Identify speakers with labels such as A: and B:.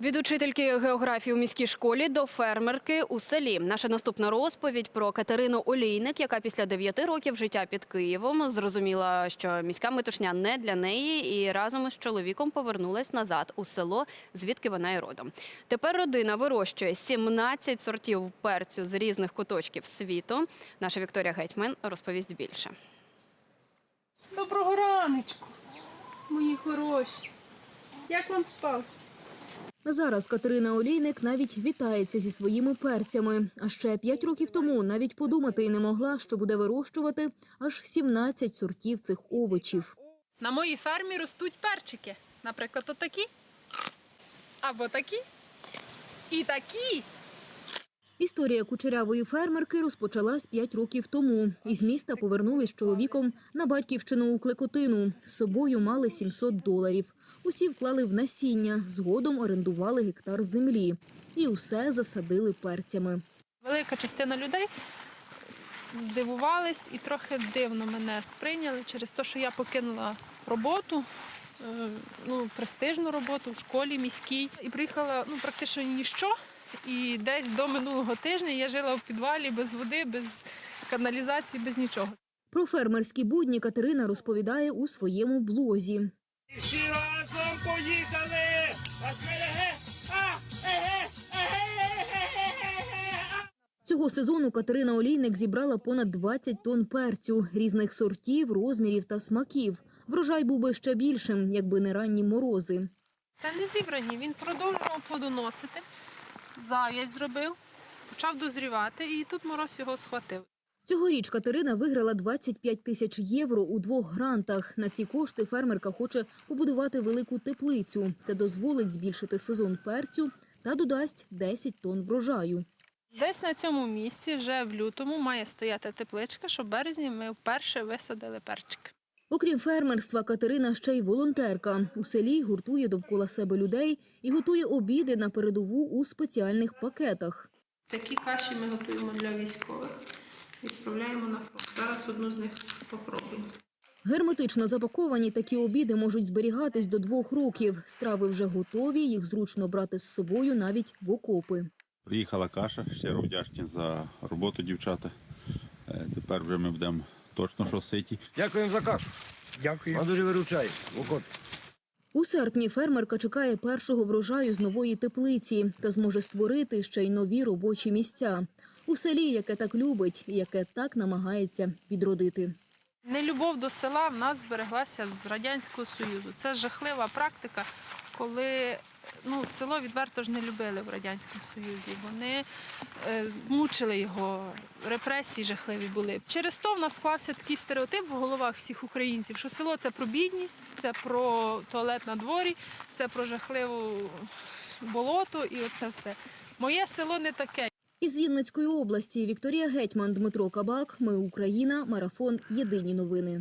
A: Від учительки географії у міській школі до фермерки у селі. Наша наступна розповідь про Катерину Олійник, яка після 9 років життя під Києвом зрозуміла, що міська метушня не для неї, і разом із чоловіком повернулась назад у село, звідки вона і родом. Тепер родина вирощує 17 сортів перцю з різних куточків світу. Наша Вікторія Гетьман розповість більше.
B: Доброго раночку, мої хороші. Як вам спалось?
C: Зараз Катерина Олійник навіть вітається зі своїми перцями. А ще п'ять років тому навіть подумати й не могла, що буде вирощувати аж 17 сортів цих овочів.
B: На моїй фермі ростуть перчики. Наприклад, отакі. Або такі. І такі.
C: Історія кучерявої фермерки розпочалась п'ять років тому. Із міста повернулись з чоловіком на батьківщину у Клекотину. З собою мали 700 доларів. Усі вклали в насіння, згодом орендували гектар землі. І усе засадили перцями.
B: Велика частина людей здивувались і трохи дивно мене прийняли через те, що я покинула роботу, е, ну, престижну роботу в школі міській. І приїхала ну, практично ніщо. І десь до минулого тижня я жила в підвалі без води, без каналізації, без нічого.
C: Про фермерські будні Катерина розповідає у своєму блозі.
D: Всі разом поїхали!
C: Цього сезону Катерина Олійник зібрала понад 20 тонн перцю різних сортів, розмірів та смаків. Врожай був би ще більшим, якби не ранні морози.
B: Це не зібрані. Він продовжував плодоносити, зав'язь зробив, почав дозрівати, і тут мороз його схватив.
C: Цьогоріч Катерина виграла 25 тисяч євро у двох грантах. На ці кошти фермерка хоче побудувати велику теплицю. Це дозволить збільшити сезон перцю та додасть 10 тонн врожаю.
B: Десь на цьому місці вже в лютому має стояти тепличка, щоб в березні ми вперше висадили перчик.
C: Окрім фермерства, Катерина ще й волонтерка. У селі гуртує довкола себе людей і готує обіди на передову у спеціальних пакетах.
B: Такі каші ми готуємо для військових. Відправляємо на фронт. Зараз одну з них попробуємо.
C: Герметично запаковані такі обіди можуть зберігатись до двох років. Страви вже готові, їх зручно брати з собою навіть в окопи.
E: Приїхала каша, щиро вдячні за роботу, дівчата. Е, Тепер вже ми будемо точно що ситі.
F: Дякуємо за кашу.
G: Дякую.
F: Вам дуже виручає. Окот.
C: У серпні фермерка чекає першого врожаю з нової теплиці та зможе створити ще й нові робочі місця у селі, яке так любить і яке так намагається відродити.
B: Нелюбов до села в нас збереглася з Радянського Союзу. Це жахлива практика, коли ну, село відверто ж не любили в Радянському Союзі. Вони е, мучили його, репресії жахливі були. Через то в нас склався такий стереотип в головах всіх українців, що село це про бідність, це про туалет на дворі, це про жахливу болото і оце все. Моє село не таке.
C: Із Вінницької області Вікторія Гетьман, Дмитро Кабак. Ми Україна. Марафон. Єдині новини.